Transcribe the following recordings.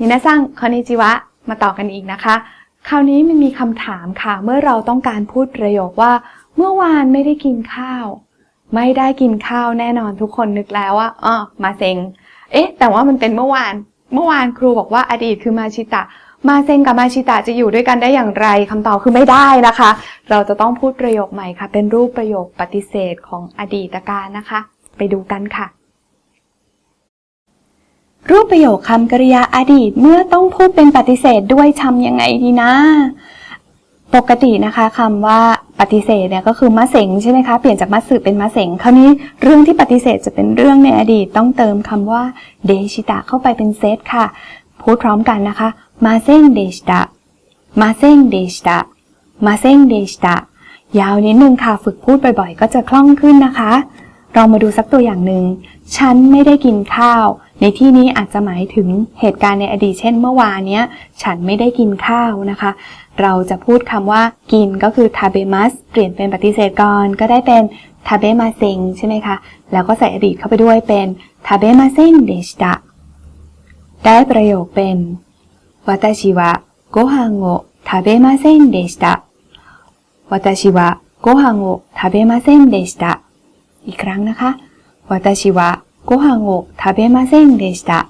มินาซังคอนนิจิวะ มาต่อกันอีกนะคะ คราวนี้มันมีคำถามค่ะ เมื่อเราต้องการพูดประโยคว่า เมื่อวานไม่ได้กินข้าว ไม่ได้กินข้าวแน่นอนทุกคนนึกแล้วว่าอ๋อมาเซงเอ๊ะ แต่ว่ามันเป็นเมื่อวาน เมื่อวานครูบอกว่าอดีตคือมาชิตะ มาเซงกับมาชิตะจะอยู่ด้วยกันได้อย่างไรคำตอบคือไม่ได้นะคะ เราจะต้องพูดประโยคใหม่ค่ะ เป็นรูปประโยคปฏิเสธของอดีตการนะคะ ไปดูกันค่ะ รูปประโยคคำกริยาอดีตเมื่อต้องพูดเป็นปฏิเสธด้วยทำยังไงดีนะ ปกตินะคะคำว่าปฏิเสธเนี่ยก็คือมะเสงใช่ไหมคะเปลี่ยนจากมะสึเป็นมะเสงคราวนี้เรื่องที่ปฏิเสธจะเป็นเรื่องในอดีตต้องเติมคำว่าเดชิตะเข้าไปเป็นเซตค่ะ พูดพร้อมกันนะคะมาเซงเดชิตะมาเซงเดชิตะมาเซงเดชิตะยาวนิดนึงค่ะฝึกพูดบ่อยๆ ก็จะคล่องขึ้นนะคะลองมาดูสักตัวอย่างหนึ่งฉันไม่ได้กินข้าว ในที่นี้อาจจะหมายถึงเหตุการณ์ในอดีตเช่นเมื่อวานเนี้ย ฉันไม่ได้กินข้าวนะคะ เราจะพูดคำว่ากินก็คือทาเบมัสเปลี่ยนเป็นปฏิเสธก่อนก็ได้เป็นทาเบมาเซงใช่ไหมคะ แล้วก็ใส่อดีตเข้าไปด้วยเป็นทาเบมาเซงเดชิตะได้ประโยคเป็นวาตาชิวะโกฮังโอทาเบมาเซงเดชิตะวาตชิวะโกฮังโอทาเบมาเซงเดชิตะอีกครั้งนะคะวาตชิวะ โกฮังโอทาเบมาเซงเดชะ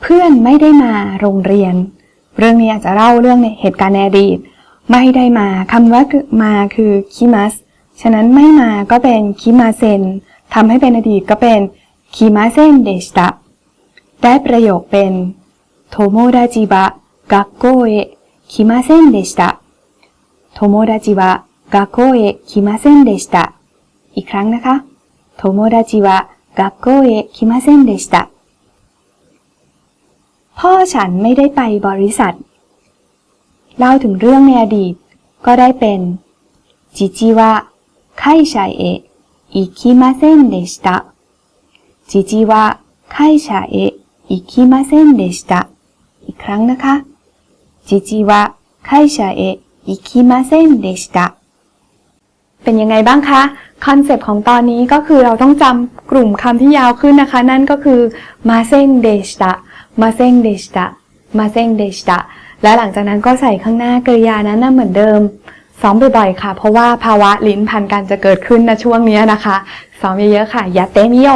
เพื่อนไม่ได้มาโรงเรียน เรื่องนี้อาจจะเล่าเรื่องในเหตุการณ์ในอดีต ไม่ได้มาคำว่ามาคือคิมัสฉะนั้นไม่มาก็เป็นคิมาเซนทำให้เป็นอดีตก็เป็นคิมาเซนเดชตะได้ประโยคเป็นโทโมดาจิบะกักโกเอะคิมาเซนเดชตะโทโมดาจิบะกักโกเอะคิมาเซนเดชตะอีกครั้งนะคะ โทโมดาจิวะกักโกเอะคิมาเซนเดชตะพ่อฉันไม่ได้ไปบริษัท เล่าถึงเรื่องในอดีต ก็ได้เป็นจิจิวะไคชาเอะอิคิมาเซนเดชิตะจิจิวะไคชาเอะอิคิมาเซนเดชิตะอีกครั้งนะคะจิจิวะไคชาเอะอิคิมาเซนเดชิตะ เป็นยังไงบ้างคะคอนเซปต์ของตอนนี้ก็คือเราต้องจำกลุ่มคำที่ยาวขึ้นนะคะ นั่นก็คือมาเซงเดชตะมาเซงเดชตะมาเซงเดชตะและหลังจากนั้นก็ใส่ข้างหน้ากริยานั้นนะเหมือนเดิมซ้อมบ่อยๆค่ะ เพราะว่าภาวะลิ้นพันกันจะเกิดขึ้นในช่วงนี้นะคะซ้อมเยอะๆค่ะยาเตมิโย